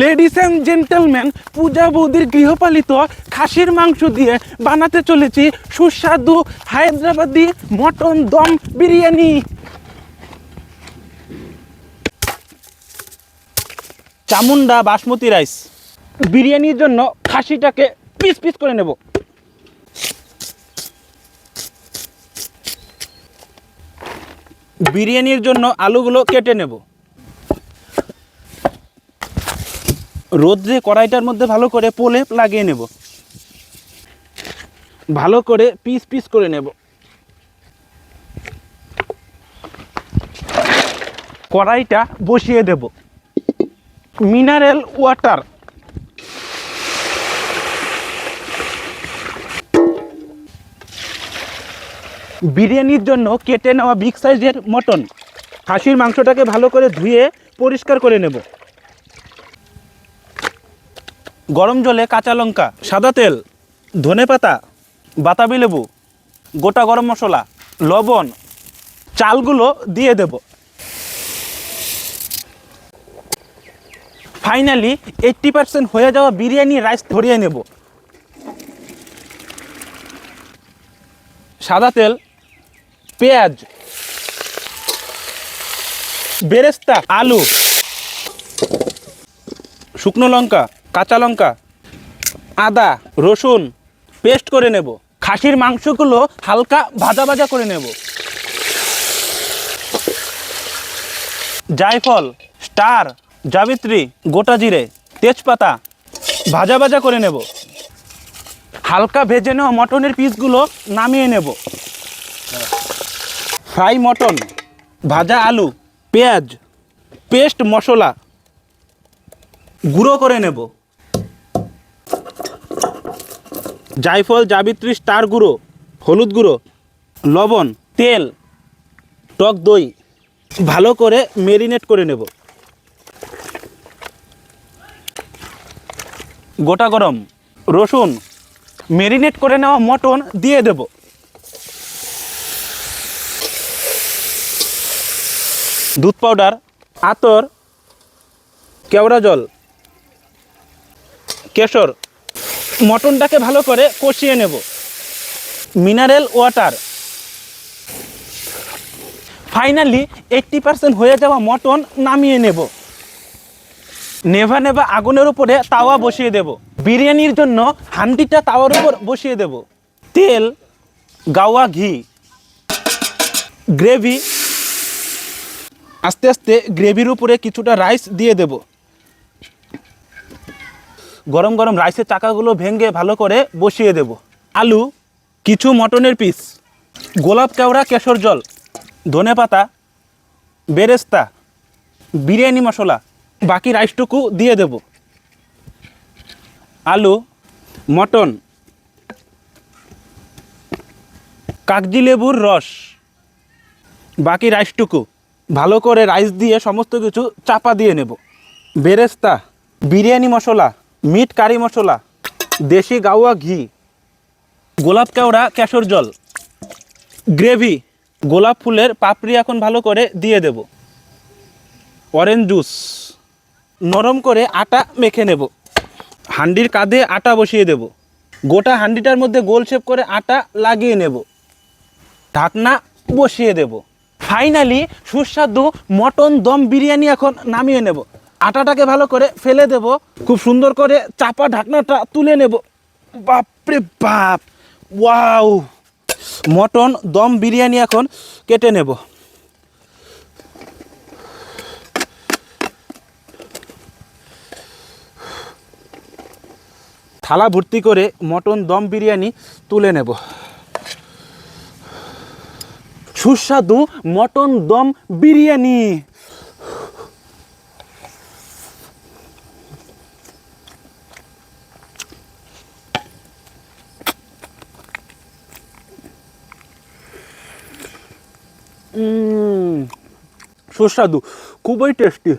Ladies and gentleman পূজা বৌদির গৃহপালিত খাসির মাংস দিয়ে বানাতে চলেছি সুস্বাদু হায়দ্রাবাদি মটন দম বিরিয়ানি। চামুন্ডা বাসমতি রাইস। বিরিয়ানির জন্য খাসিটাকে পিস পিস করে নেব। বিরিয়ানির জন্য আলুগুলো কেটে নেব। রোদ্রে কড়াইটার মধ্যে ভালো করে পোলে লাগিয়ে নেব। ভালো করে পিস পিস করে নেব। কড়াইটা বসিয়ে দেব। Mineral water. বিরিয়ানির জন্য কেটে নেওয়া বিগ সাইজের মটন। খাসির মাংসটাকে ভালো করে ধুয়ে পরিষ্কার করে নেব। গরম জলে কাঁচা লঙ্কা, সাদা তেল, ধনে পাতা, বাতাবি লেবু, গোটা গরম মশলা, লবণ, চালগুলো দিয়ে দেব। ফাইনালি এইট্টি পার্সেন্ট হয়ে যাওয়া বিরিয়ানি রাইস ধরিয়ে নেব। সাদা তেল, পেঁয়াজ, বেরেস্তা, আলু, শুকনো লঙ্কা কাঁচা লঙ্কা, আদা, রসুন পেস্ট করে নেব। খাসির মাংসগুলো হালকা ভাজা ভাজা করে নেব। জায়ফল, স্টার, জাবিত্রী, গোটা জিরে, তেজপাতা ভাজা ভাজা করে নেব। হালকা ভেজে নেওয়া মটনের পিসগুলো নামিয়ে নেব। ফ্রাই মটন, ভাজা আলু, পেঁয়াজ, পেস্ট মশলা গুঁড়ো করে নেব। জায়ফল জাবিত্রী, স্টার গুঁড়ো, হলুদ গুঁড়ো, লবণ, তেল, টক দই, ভালো করে মেরিনেট করে নেব। গোটা গরম রসুন মেরিনেট করে নেওয়া মটন দিয়ে দেব। দুধ পাউডার আতর, কেওড়া জল, কেশর মটনটাকে ভালো করে কষিয়ে নেব। Mineral water. Finally eighty percent হয়ে যাওয়া মটন নামিয়ে নেব। নেভা নেভা আগুনের উপরে তাওয়া বসিয়ে দেব। বিরিয়ানির জন্য হান্ডিটা তাওয়ার উপর বসিয়ে দেব। তেল, গাওয়া ঘি, গ্রেভি। আস্তে আস্তে গ্রেভির উপরে কিছুটা রাইস দিয়ে দেব। গরম গরম রাইসের চাকাগুলো ভেঙে ভালো করে বসিয়ে দেব। আলু, কিছু মটনের পিস গোলাপ কেওড়া কেশর জল, ধনে পাতা, বেরেস্তা, বিরিয়ানি মশলা, বাকি রাইসটুকু দিয়ে দেব। আলু, মটন, কাগজি লেবুর রস, বাকি রাইসটুকু ভালো করে রাইস দিয়ে সমস্ত কিছু চাপা দিয়ে নেব। বেরেস্তা, বিরিয়ানি মশলা মিট কারি মশলা, দেশি গাওয়া ঘি, গোলাপ কেওড়া কেশর জল, গ্রেভি, গোলাপ ফুলের পাপড়ি এখন ভালো করে দিয়ে দেব। অরেঞ্জ জুস, নরম করে আটা মেখে নেব। হান্ডির কাঁধে আটা বসিয়ে দেব। গোটা হান্ডিটার মধ্যে গোল শেপ করে আটা লাগিয়ে নেব। ঢাকনা বসিয়ে দেব। ফাইনালি সুস্বাদু মটন দম বিরিয়ানি এখন নামিয়ে নেব। আটাটাকে ভালো করে ফেলে দেব। খুব সুন্দর করে চাপা ঢাকনাটা তুলে নেব। বাপরে বাপ! ওয়াও! মটন দম বিরিয়ানি এখন কেটে নেব। থালা ভর্তি করে মটন দম বিরিয়ানি তুলে নেব। সুস্বাদু মটন দম বিরিয়ানি। সুস্বাদু খুবই টেস্টি